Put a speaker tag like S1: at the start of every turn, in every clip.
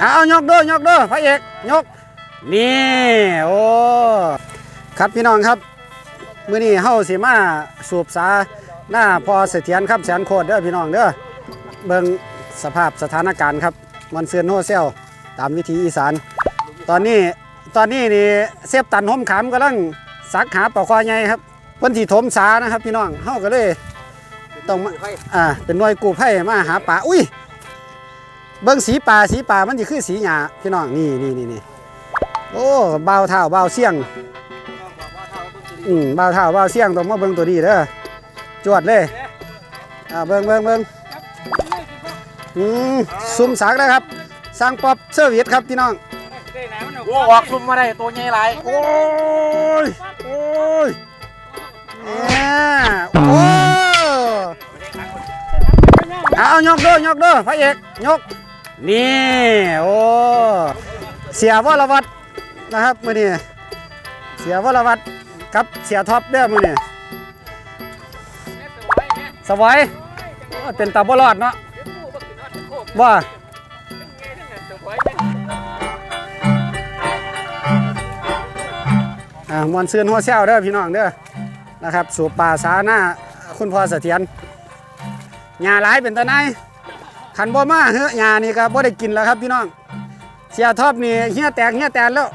S1: เอายกเด้อยกเด้อพระเอกยก นี่โอ้ครับพี่น้องครับมื้อนี้เฮาสิมาสูบสาหน้าพอเสถียรครับแสนโคตรเด้อพี่น้องเด้อเบิ่งสภาพสถานการณ์ครับมันเสือนโฮเซลตามวิธีอีสาน ตอนนี้ตอนนี้นี่เซฟตันหมขามกำลังสักหาปลาคอใหญ่ครับเพิ่นสิถมสานะครับพี่น้องเฮาก็เลยต้องอ่าเป็นหน่วยกู้ภัยมาหาปลาอุ้ย เบิ้งสีป่าสีป่ามันจะคือสีหยาพี่น้องนี่นี่นี่นี่โอ้เบาเท้าเบาเสียงอืมเบาเท้าเบาเสียงต้องมาเบิ้งตัวดีเด้อจวดเลยอ่าเบิ้งเบิ้งเบิ้งอืมซุ่มสักนะครับสร้างป๊อปเซอร์วิสครับพี่น้อง
S2: โอ้ออกซุ่มมาได้ตัวใหญ่หลาย
S1: โอ้ยโอ้ยเนี่ยโอ้เอายกเด้อยกเด้อพระเอกยก นี่โอ้เสียวรวัตนะครับมือนี้เสียวรวัตรกับเสียท็อปเด้อมือนี้สวายเป็นตาบรอดเนาะว่าอ่ามวนซืนหัวเซวเด้อพี่น้องเด้อนะครับ สู่ป่าสาหน้าคุณพ่อเสถียรหญ้าหลายเป็นตาไน ขันบ่มาเฮ้ยานี่ก็บ่ได้กินแล้วครับพี่น้อง เสียท็อปนี่เฮียแตกเฮียแตนแล้ว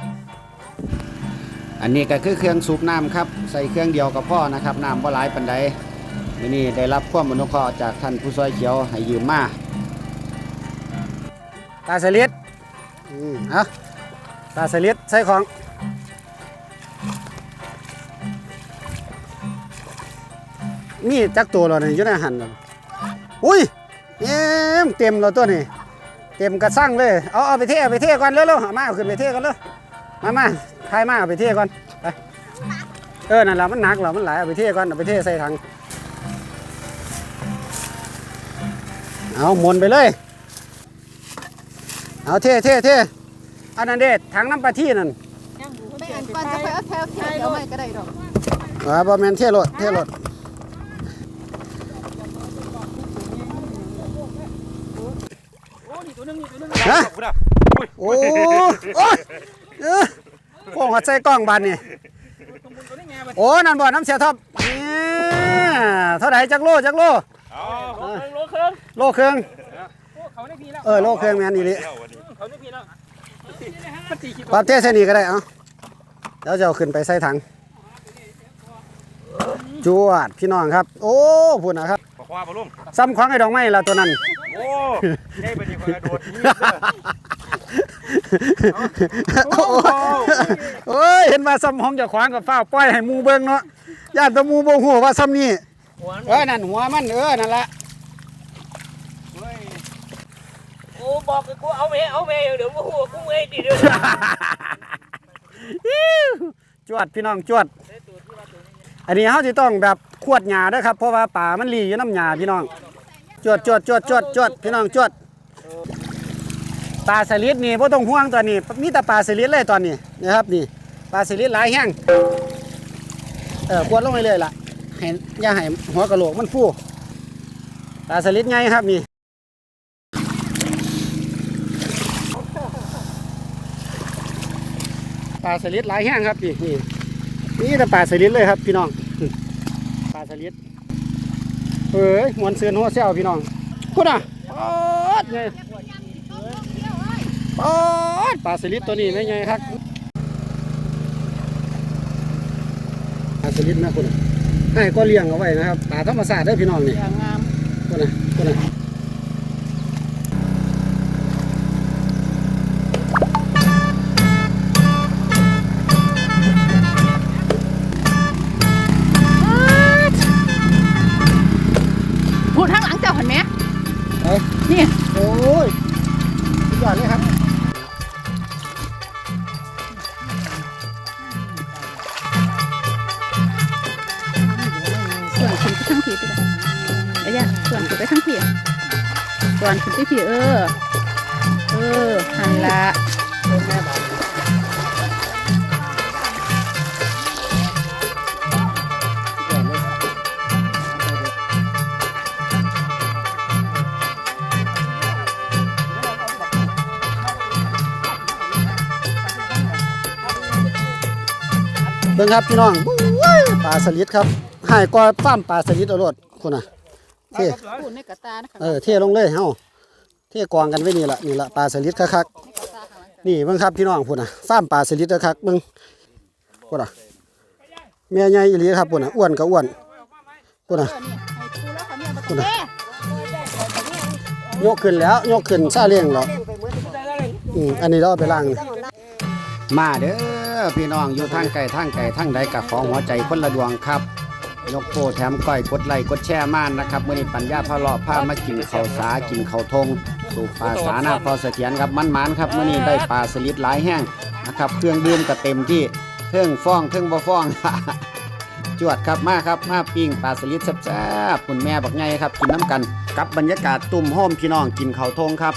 S1: อันนี้ก็คือเครื่องสูบน้ำครับ ใส่เครื่องเดียวกับพ่อนะครับน้ำบ่หลายปานใดมื้อนี้ได้รับความอนุเคราะห์จากท่านผู้ซอยเขียวให้ยืมมาตาสลิดอืมเอาตาสลิดใส่ของมีจักตัวแล้วนี่อยู่ในหันน่ะอุ้ย เต็มเต็มแล้วตัวนี้ เต็มกระสั่งเลยเอาเอาไปเทเอาไปเทก่อนเร็วๆเอามาเอาขึ้นไปเทก่อนเลยมามาทายมาเอาไปเทก่อนไปเออนั่นแหละมันหนักเหรอมันหลายเอาไปเทก่อนเอาไปเทใส่ถังเอาหมุนไปเลย เอาเทเทเทอันนั้นเด็ดถังน้ำปลาที่นั่น
S3: ไปอันก่อนจะไปเอาแถวเทียเดี๋ยวไม่ก็ได้ดอก
S1: อ่าบอแมนเทรถเทรถ ฮะโอ้โอ้ยเออพวกหัวใจกล้องบานนี่โอ้นั่นบ่น้ำเสียท็อปนี่เท่าไหร่จักโลจักโล
S2: โลเครื่อง
S1: โลครึ่ง
S2: เขาได้พีแล้ว
S1: เออโลครึ่งแม่นอีหลิ
S2: เขาได้พีแล้วมันตีคิด
S1: ปรับเทใส่นี่ก็ได้เอ้าแล้วจะเอาขึ้นไปใส่ถังจวดพี่น้องครับ โอ้พูดนะครับ
S2: บอกว่าบ่ลุง
S1: ซ้ำของไอ้ดอกไม้ละตัวนั้น
S2: โอ้ได้ไปดีกว่ากระโดดนี่
S1: โอ้ยเห็นว่าซ้ำห้องเจะขวางกับฟ้าวปล่อยให้หมูเบิ่งเนาะย่านแตะมูบ่ฮู้ว่าซ้ำนี่เออนั่นหัวมันเออนั่นละ
S4: โอ้บอกกับกูเอาเมเอาเมเดี๋ยวกูหัวกูเมดิเดี๋ยว
S1: จวดพี่น้องจวด อันนี้เขาจะต้องแบบขวดหญ้าเด้วยครับเพราะว่าป่ามันรีอยู่น้ำหญ้าพี่น้อง จวดจวดจวดจวดจวดพี่น้องจวดปลาสลิดนี่พ่ต้องห่วงตัวนี้มีแต่ปลาสลิดเลยตอนนี้นะครับนี่ปลาสลิดหลายแห้งเออขวดลงไปเลยล่ะให้อย่าให้หัวกะโหลกมันฟูปลาสลิดไงครับนี่ปลาสลิดหลายแห้งครับนี่นี่นี่แต่ปลาสลิดเลยครับพี่น้องปลาสลิด เอ้ยมวนเสือนหัวเซลพี่น้องพูดอะปอดไงปอดปลาสลิดตัวนี้ไม่ไงครับปลาสลิดนะคุณให้ก็เลี้ยงเอาไว้นะครับปลาธรรมชาติเด้อพี่น้องนี่
S3: อย่างงาม
S1: คุณนะคุณนะ ครับ
S3: ส่วนขึ้นไปทั้งผีไปเลยไอ้ย่าส่วนขึ้นไปทั้งผีส่วนขึ้นไปผีเออ เออหันละ
S5: เบิ่งครับพี่น้องบู๊ยปลาสลิดครับหายกว่าฟาร์มปลาสลิดเอาโลดคุณน่ะเท่
S3: ปูนในกระตานะคะ
S5: เออเท่ลงเลยเฮาเท่กองกันไว้นี่ล่ะนี่ล่ะปลาสลิดคัก
S3: ในกระตาข้างหลัง
S5: ๆนี่เบิ่งครับพี่น้องพุ่นน่ะฟาร์มปลาสลิดคักๆเบิ่งพุ่นน่ะแม่ใหญ่อีหลีครับพุ่นน่ะอ้วนก็อ้วนพุ่นน่ะ
S3: เออนี่ให้ปูแล้วค่ะเนี่ยบักแม่
S5: ยกขึ้นแล้วยกขึ้นซาเลี้ยงแล้วอืมอันนี้เราเอาไปล้างมาเด้อ พี่น้องอยู่ทางไกลทางไกลทางใดกับของหัวใจคนละดวงครับยกโปแถมก้อยกดไลค์กดแชร์ม่านนะครับมื่อนี้ปัญญาพะเลาะพามากินข้าวสากินข้าวทง สู่ปลาสาหน้าพอเสถียรครับมันมันๆครับมื่อนี้ได้ปลาสลิดหลายแห้งนะครับเครื่องดื่มก็เต็มที่เครื่องฟ้องเครื่องบ่ฟ้องจวดครับมาครับมาปิ้งปลาสลิดแซ่บๆคุณแม่บักไงครับกินน้ำกันกับบรรยากาศตุ่มโฮมพี่น้องกินข้าวทงครับ